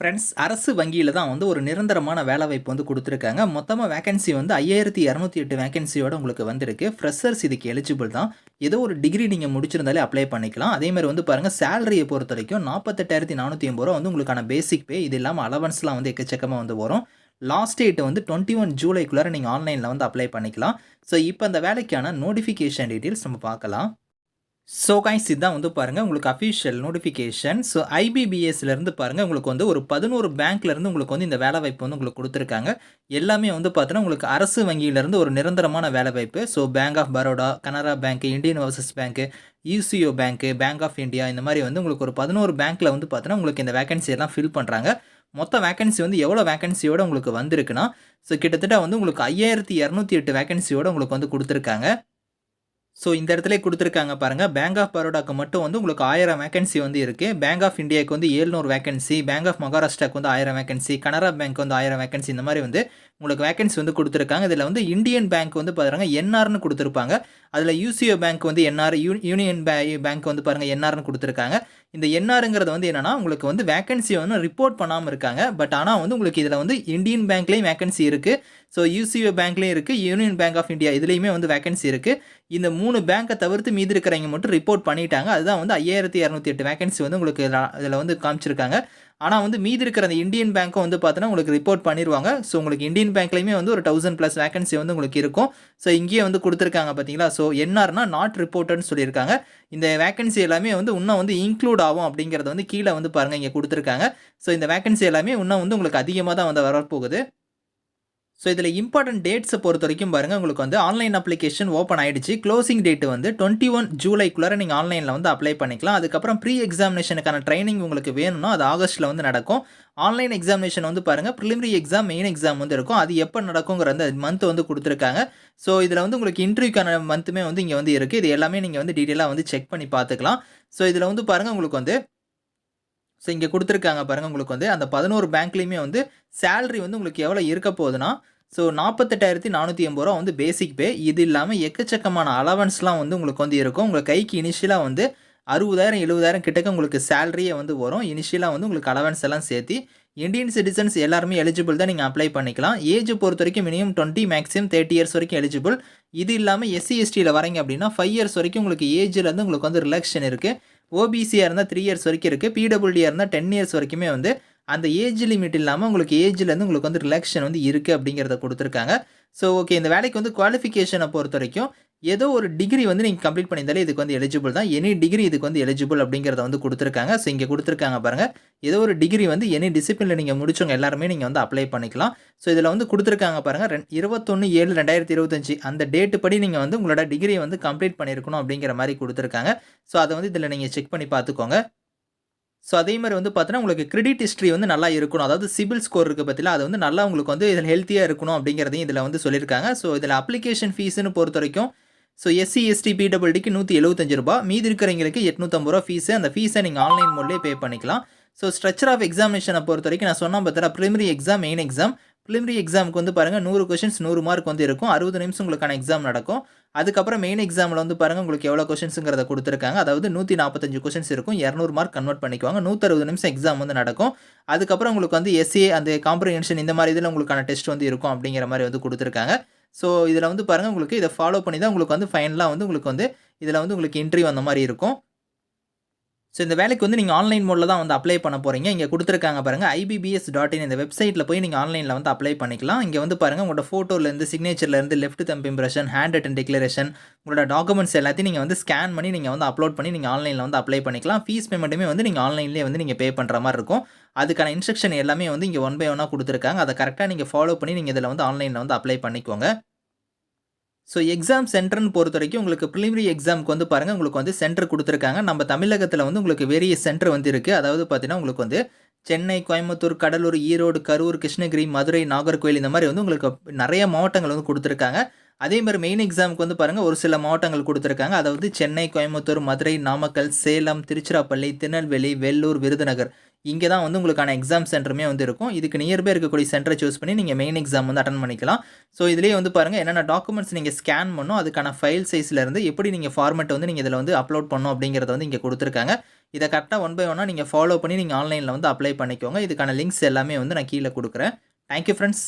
Friends அரசு வங்கியில் தான் வந்து ஒரு நிரந்தரமான வேலை வாய்ப்பு வந்து கொடுத்துருக்காங்க. மொத்தமாக வேகன்சி வந்து ஐயாயிரத்தி இரநூத்தி எட்டு வேகன்சியோட உங்களுக்கு வந்திருக்கு. ஃப்ரெஷர்ஸ் இதுக்கு எலிஜிபிள் தான். ஏதோ ஒரு டிகிரி நீங்கள் முடிச்சிருந்தாலே அப்ளை பண்ணிக்கலாம். அதே மாதிரி வந்து பாருங்கள் சேலரியை பொறுத்த வரைக்கும் நாற்பத்தெட்டாயிரத்தி நானூற்றி ஐம்பது ரூபா வந்து உங்களுக்கான பேசிக் பே இது இல்லாமல் அலவன்ஸ்லாம் வந்து எக்கச்சக்கமாக வந்து வரும். லாஸ்ட் டேட் வந்து டுவெண்ட்டி ஒன் ஜூலைக்குள்ளார நீங்கள் ஆன்லைனில் வந்து அப்ளை பண்ணிக்கலாம். ஸோ இப்போ அந்த வேலைக்கான நோட்டிஃபிகேஷன் டீட்டெயில்ஸ் நம்ம பார்க்கலாம். ஸோ கைஸ் இதுதான் வந்து பாருங்கள் உங்களுக்கு அஃபிஷியல் நோட்டிஃபிகேஷன் ஸோ ஐபிபிஎஸ்லேருந்து பாருங்கள் உங்களுக்கு வந்து ஒரு பதினோரு பேங்க்லேருந்து உங்களுக்கு வந்து இந்த வேலை வாய்ப்பு வந்து உங்களுக்கு கொடுத்துருக்காங்க. எல்லாமே வந்து பார்த்தீங்கன்னா உங்களுக்கு அரசு வங்கியிலேருந்து ஒரு நிரந்தரமான வேலை வாய்ப்பு. So bank of Baroda Canara bank Indian overseas bank UCO bank bank of India இந்த மாதிரி வந்து உங்களுக்கு ஒரு பதினோரு பேங்க்கில் வந்து பார்த்தீங்கன்னா உங்களுக்கு இந்த வேகன்சி எல்லாம் ஃபில் பண்ணுறாங்க மொத்த வேகன்சி வந்து எவ்வளோ வேக்கன்சியோடு உங்களுக்கு வந்திருக்குன்னா ஸோ கிட்டத்தட்ட வந்து உங்களுக்கு ஐயாயிரத்தி இரநூத்தி எட்டு வேக்கன்சியோடு உங்களுக்கு வந்து கொடுத்துருக்காங்க. ஸோ இந்த இடத்துல கொடுத்துருக்காங்க பாருங்கள் பேங்க் ஆஃப் பரோடாக்கு மட்டும் வந்து உங்களுக்கு ஆயிரம் வேகன்சி வந்து இருக்குது பேங்க் ஆஃப் இந்தியாவுக்கு வந்து ஏழ்நூறு வேகன்சி பேங்க் ஆஃப் மகாராஷ்டிராக்கு வந்து ஆயிரம் வேகன்சி கனரா பேங்க் வந்து ஆயிரம் வேகன்சி இந்த மாதிரி வந்து உங்களுக்கு வேகன்சி வந்து கொடுத்துருக்காங்க. இதில் வந்து இந்தியன் பேங்க் வந்து பாருங்கள் என்ஆர்னு கொடுத்துருப்பாங்க. அதில் யூசிஓ பேங்க் வந்து என்ஆர் யூனியன் பே பேங்க் வந்து பாருங்கள் என்ஆர்னு கொடுத்துருக்காங்க. இந்த என்ஆருங்கிறது வந்து என்னென்னா உங்களுக்கு வந்து வேகன்சி வந்து ரிப்போர்ட் பண்ணாமல் இருக்காங்க. பட் ஆனால் வந்து உங்களுக்கு இதில் வந்து இந்தியன் பேங்க்லேயும் வேகன்சி இருக்குது ஸோ யூசிஓ பேங்க்லேயும் இருக்குது யூனியன் பேங்க் ஆஃப் இந்தியா இதுலேயுமே வந்து வேகன்சி இருக்குது இந்த மூணு பேங்க்கை தவிர்த்து மீதி இருக்கிறவங்க மட்டும் ரிப்போர்ட் பண்ணிட்டாங்க. அதுதான் வந்து ஐயாயிரத்தி இரநூத்தி எட்டு வேகன்சி வந்து உங்களுக்கு இதில் வந்து காமிச்சிருக்காங்க. ஆனால் வந்து மீதி இருக்கிற அந்த இந்தியன் பேங்க்கும் வந்து பார்த்தோன்னா உங்களுக்கு ரிப்போர்ட் பண்ணிடுவாங்க ஸோ உங்களுக்கு இந்தியன் பேங்க்லேயுமே வந்து ஒரு தௌசண்ட் ப்ளஸ் வேகன்சி வந்து உங்களுக்கு இருக்கும். ஸோ இங்கேயே வந்து கொடுத்துருக்காங்க பார்த்தீங்களா? ஸோ என்ஆர்னா நாட் ரிப்போர்ட்டுன்னு சொல்லியிருக்காங்க. இந்த வேகன்சி எல்லாமே வந்து இன்னும் வந்து இன்க்ளூட் ஆகும் அப்படிங்கிறத வந்து கீழே வந்து பாருங்கள் இங்கே கொடுத்துருக்காங்க. ஸோ இந்த வேகன்சி எல்லாமே இன்னும் வந்து உங்களுக்கு அதிகமாக தான் வந்து வரப்போகுது. ஸோ இதில் இம்பார்ட்டன்ட் டேட்ஸை பொறுத்த வரைக்கும் பாருங்கள் உங்களுக்கு வந்து ஆன்லைன் அப்ளிகேஷன் ஓப்பன் ஆகிடுச்சு க்ளோசிங் டேட் வந்து டுவெண்ட்டி ஒன் ஜூலைக்குள்ளே நீங்கள் ஆன்லைனில் வந்து அப்ளை பண்ணிக்கலாம். அதுக்கப்புறம் ப்ரீ எக்ஸாமினேஷனுக்கான ட்ரைனிங் உங்களுக்கு வேணும்னா அது ஆகஸ்ட்டில் வந்து நடக்கும். ஆன்லைன் எக்ஸாமினேஷன் வந்து பாருங்கள் ப்ரிலிமினரி எக்ஸாம் மெயின் எக்ஸாம் வந்து இருக்கும். அது எப்போ நடக்குங்கிற அந்த மந்த் வந்து கொடுத்துருக்காங்க. ஸோ இதில் வந்து உங்களுக்கு இன்டர்வியூக்கான மந்த்துமே வந்து இங்கே வந்து இருக்குது இது எல்லாமே நீங்கள் வந்து டீட்டெயிலாக வந்து செக் பண்ணி பார்த்துக்கலாம். ஸோ இதில் வந்து பாருங்கள் உங்களுக்கு வந்து ஸோ இங்கே கொடுத்துருக்காங்க பாருங்கள் உங்களுக்கு வந்து அந்த பதினோரு பேங்க்லேயுமே வந்து சேலரி வந்து உங்களுக்கு எவ்வளோ இருக்க போகுதுன்னா ஸோ நாற்பத்தெட்டாயிரத்தி நானூற்றி எண்பது ரூபா வந்து பேசிக் பே இது இல்லாமல் எக்கச்சக்கமான அலவன்ஸ்லாம் வந்து உங்களுக்கு வந்து இருக்கும். உங்கள் கைக்கு இனிஷியலாக வந்து அறுபதாயிரம் எழுபதாயிரம் கிட்டக்க உங்களுக்கு சேலரியே வந்து வரும். இனிஷியலாக வந்து உங்களுக்கு அலவன்ஸ் எல்லாம் சேர்த்து இந்தியன் சிட்டிசன்ஸ் எல்லாருமே எலிஜிபிள் தான் நீங்கள் அப்ளை பண்ணிக்கலாம். ஏஜ் பொறுத்த வரைக்கும் minimum twenty maximum thirty years வரைக்கும் எலிஜிபிள் இது இல்லாமல் எஸ்சி எஸ்டியில் வரீங்க அப்படின்னா ஃபைவ் இயர்ஸ் வரைக்கும் உங்களுக்கு ஏஜில் வந்து உங்களுக்கு வந்து ரிலாக்ஷன் இருக்குது ஓபிசியாக இருந்தால் த்ரீ இயர்ஸ் வரைக்கும் இருக்குது பிடபிள்யூடியாக இருந்தால் டென் இயர்ஸ் வரைக்குமே வந்து அந்த ஏஜ் லிமிட் இல்லாமல் உங்களுக்கு ஏஜ்லேருந்து உங்களுக்கு வந்து ரிலாக்ஷன் வந்து இருக்குது அப்படிங்கிறத கொடுத்துருக்காங்க. ஸோ ஓகே இந்த வேலைக்கு வந்து குவாலிஃபிகேஷனை பொறுத்த வரைக்கும் ஏதோ ஒரு டிகிரி வந்து நீங்கள் கம்ப்ளீட் பண்ணியிருந்தாலே இதுக்கு வந்து எலிஜிபிள் தான். எனி டிகிரி இதுக்கு வந்து எலிஜிபிள் அப்படிங்கிறத வந்து கொடுத்துருக்காங்க. ஸோ இங்கே கொடுத்துருக்காங்க பாருங்கள் ஏதோ ஒரு டிகிரி வந்து எனி டிசிப்ளினில் நீங்கள் முடிச்சவங்க எல்லாருமே நீங்கள் வந்து அப்ளை பண்ணிக்கலாம். ஸோ இதில் வந்து கொடுத்துருக்காங்க பாருங்கள் ரெண் இருபத்தொன்று ஏழு ரெண்டாயிரத்தி இருபத்தஞ்சி அந்த டேட்டு படி நீங்கள் வந்து உங்களோட டிகிரியை வந்து கம்ப்ளீட் பண்ணியிருக்கணும் அப்படிங்கிற மாதிரி கொடுத்துருக்காங்க. ஸோ அதை வந்து இதில் நீங்கள் செக் பண்ணி பார்த்துக்கோங்க. ஸோ அதே மாதிரி வந்து பார்த்தீங்கன்னா உங்களுக்கு கிரெடிட் ஹிஸ்ட்ரி வந்து நல்லா இருக்கணும். அதாவது சிபில் ஸ்கோர் இருக்குது பற்றில அது வந்து நல்லா உங்களுக்கு வந்து இதில் ஹெல்த்தியாக இருக்கணும் அப்படிங்கிறதையும் இதில் வந்து சொல்லியிருக்காங்க. ஸோ இதில் அப்ளிகேஷன் ஃபீஸ்னு பொறுத்த வரைக்கும் ஸோ எஸ்சி எஸ்டி பிடபிள்டிக்கு நூற்றி எழுபத்தஞ்சு ரூபா. மீதி இருக்கிறவங்களுக்கு எட்நூற்றம்பது ரூபா ஃபீஸு அந்த ஃபீஸை நீங்கள் ஆன்லைன் மூலியே பே பண்ணிக்கலாம். ஸோ ஸ்ட்ரக்சர் ஆஃப் எக்ஸாமினேஷனை பொறுத்த வரைக்கும் நான் சொன்னால் பார்த்தா preliminary exam main exam preliminary எக்ஸாமுக்கு வந்து பாருங்கள் நூறு கொஷின்ஸ் நூறு மார்க் வந்து இருக்கும். அறுபது நிமிஷம் உங்களுக்கான எக்ஸாம் நடக்கும். அதுக்கப்புறம் மெயின் எக்ஸாமில் வந்து பாருங்கள் உங்களுக்கு எவ்வளோ கொஷின்ஸுங்கிறத கொடுத்துருக்காங்க. அதாவது நூற்றி நாற்பத்தஞ்சு கொஷின்ஸ் இருக்கும். இரநூறு மார்க் கன்வெர்ட் பண்ணிக்குவாங்க. நூற்றறுபது நிமிஷம் எக்ஸாம் வந்து நடக்கும். அதுக்கப்புறம் உங்களுக்கு வந்து எஸ்ஏ அந்த காம்ப்ரிஹென்ஷன் இந்த மாதிரி இதில் உங்களுக்கான டெஸ்ட் வந்து இருக்கும் அப்படிங்கிற மாதிரி வந்து கொடுத்துருக்காங்க. ஸோ இதில் வந்து பாருங்கள் உங்களுக்கு இதை ஃபாலோ பண்ணி தான் உங்களுக்கு வந்து ஃபைனலாக வந்து உங்களுக்கு வந்து இதில் வந்து உங்களுக்கு இன்டர்வியூ அந்த மாதிரி இருக்கும். ஸோ இந்த வேலைக்கு வந்து நீங்கள் ஆன்லைன் மோடில் தான் வந்து அப்ளை பண்ண போகிறீங்க இங்கே கொடுத்துருக்காங்க பாருங்கள் ஐபிபிஎஸ் டாட் இன் இந்த வெப்சைட்டில் போய் நீங்கள் ஆன்லைனில் வந்து அப்ளை பண்ணிக்கலாம். இங்கே வந்து பாருங்கள் உங்களோட ஃபோட்டோலேருந்து சிக்னேச்சர்லேருந்து left thumb impression hand written declaration உங்களோட டாக்குமெண்ட்ஸ் எல்லாத்தையும் நீங்கள் வந்து ஸ்கேன் பண்ணி நீங்கள் வந்து அப்லோட் பண்ணி நீங்கள் ஆன்லைனில் வந்து அப்ளை பண்ணிக்கலாம். ஃபீஸ் பேமெண்ட்டுமே வந்து நீங்கள் ஆன்லைன்லேயே வந்து நீங்கள் பே பண்ணுற மாதிரி இருக்கும். அதுக்கான இன்ஸ்ட்ரக்ஷன் எல்லாமே வந்து இங்கே ஒன் பை ஒன்னாக கொடுத்துருக்காங்க. அதை கரெக்டாக நீங்கள் ஃபாலோ பண்ணி நீங்கள் இதில் வந்து ஆன்லைனில் வந்து அப்ளை பண்ணிக்கோங்க. ஸோ எக்ஸாம் சென்டர்னு பொறுத்த வரைக்கும் உங்களுக்கு ப்ரிலிமினரி எக்ஸாமுக்கு வந்து பாருங்கள் உங்களுக்கு வந்து சென்டர் கொடுத்துருக்காங்க. நம்ம தமிழகத்தில் வந்து உங்களுக்கு வெறிய சென்டர் வந்து இருக்குது அதாவது பார்த்தீங்கன்னா உங்களுக்கு வந்து சென்னை கோயம்புத்தூர் கடலூர் ஈரோடு கரூர் கிருஷ்ணகிரி மதுரை நாகர்கோவில் இந்த மாதிரி வந்து உங்களுக்கு நிறைய மாவட்டங்கள் வந்து கொடுத்துருக்காங்க. அதே மாதிரி மெயின் எக்ஸாமுக்கு வந்து பாருங்கள் ஒரு சில மாவட்டங்கள் கொடுத்துருக்காங்க. அதாவது சென்னை கோயம்புத்தூர் மதுரை நாமக்கல் சேலம் திருச்சிராப்பள்ளி திருநெல்வேலி வெள்ளூர் விருதுநகர். இங்கே தான் வந்து உங்களுக்கான எக்ஸாம் சென்டருமே வந்து இருக்கும். இதுக்கு நியர்பை இருக்கக்கூடிய சென்டரை சூஸ் பண்ணி நீங்கள் மெயின் எக்ஸாம் வந்து அட்டன் பண்ணிக்கலாம். ஸோ இதுலேயே வந்து பாருங்கள் என்னென்ன டாக்குமெண்ட்ஸ் நீங்கள் ஸ்கேன் பண்ணும் அதுக்கான ஃபைல் சைஸ்லேருந்து எப்படி நீங்கள் ஃபார்மெட் வந்து நீங்கள் இதில் வந்து அப்லோட் பண்ணணும் அப்படிங்கிறத வந்து இங்கே கொடுத்துருக்காங்க. இதை கரெக்டாக ஒன் பை ஒன்னாக நீங்கள் ஃபாலோ பண்ணி நீங்கள் ஆன்லைனில் வந்து அப்ளை பண்ணிக்கோங்க. இதுக்கான லிங்க்ஸ் எல்லாமே வந்து நான் கீழே கொடுக்குறேன். Thank you friends